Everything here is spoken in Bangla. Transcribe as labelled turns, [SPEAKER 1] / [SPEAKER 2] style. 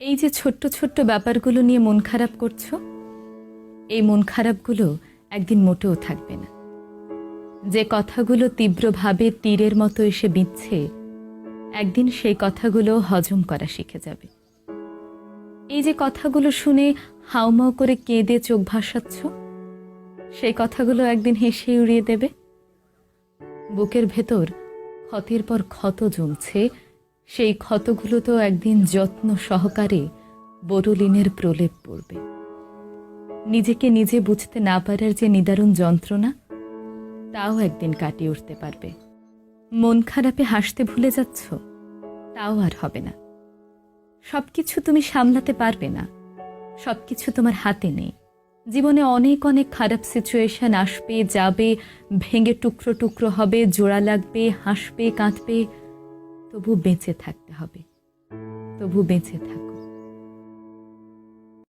[SPEAKER 1] এই যে ছোট্ট ছোট্ট ব্যাপারগুলো নিয়ে মন খারাপ করছ, এই মন খারাপগুলো একদিন মোটেও থাকবে না। যে কথাগুলো তীব্রভাবে তীরের মতো এসে বিচ্ছে একদিন সেই কথাগুলো হজম করা শিখে যাবে। এই যে কথাগুলো শুনে হাউমাউ করে কেঁদে চোখ ভাসাচ্ছ, সেই কথাগুলো একদিন হেসে উড়িয়ে দেবে। বুকের ভেতর ক্ষতের পর ক্ষত জমছে সেই ক্ষতগুলো তো একদিন যত্ন সহকারে বরুলিনের প্রলেপ পড়বে। নিজেকে নিজে বুঝতে না পারার যে নিদারুণ যন্ত্রণা, তাও একদিন কাটিয়ে উঠতে পারবে। মন খারাপে হাসতে ভুলে যাচ্ছ, তাও আর হবে না। সবকিছু তুমি সামলাতে পারবে না। সবকিছু তোমার হাতে নেই। জীবনে অনেক অনেক খারাপ সিচুয়েশন আসবে, যাবে, ভেঙে টুকরো টুকরো হবে, জোড়া লাগবে, হাসবে, কাঁদবে। তবু বেঁচে থাকতে হবে। তবু বেঁচে থাক